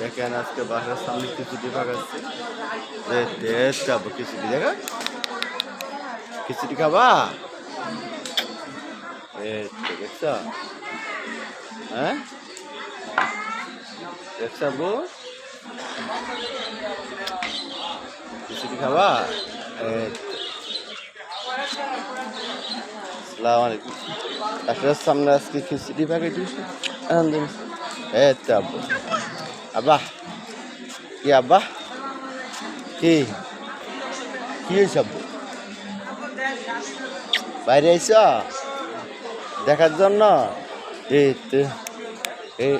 দেখেন আজকে বাসার সামনে খিচুড়ি পাকাচ্ছে টেস্ট খাব খিচুড়ি দেখা খিচুড়ি খাবা? দেখছ? হ্যাঁ? দেখছ বউ? খিচুড়ি খাবা? আসসালামু আলাইকুম। বাসার সামনে আজকে খিচুড়ি পাকাইছি আলহামদুলিল্লাহ। এই তো আব্বু আব্বা কি আব্বা কি কি হয়েছে আব্বু বাইরে আইস দেখার জন্য এই তো এই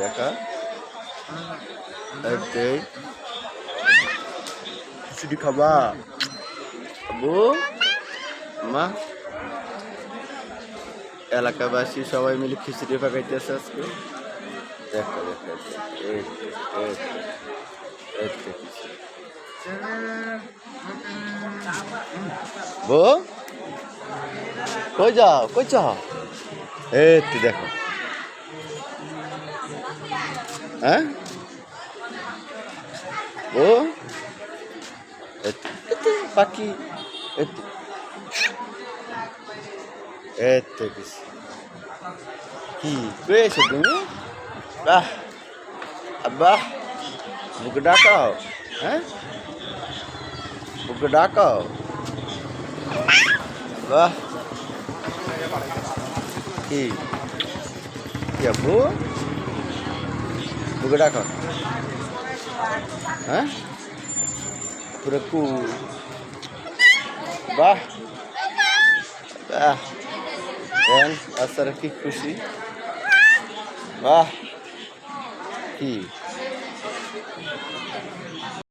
দেখা। খিচুড়ি খাবা আব্বু মা এলাকাবাসী সবাই মিলে খিচুড়ি পাকাইতেছে আজকে। দেখো দেখো। বউ, কই যাও কই যাও? এই দেখো। হ্যাঁ? ও পাখি, এই তো এই তো কিছু কি পেয়েছ তুমি বাহ আব্বা বুকে ডাকাও হ্যাঁ বুকে ডাকাও বাহ কি কি আব্বু বুকে ডাকাও হ্যাঁ পুরো কু বাহ বাহ দেন আচ্ছা কি খুশি? বাহ! কি?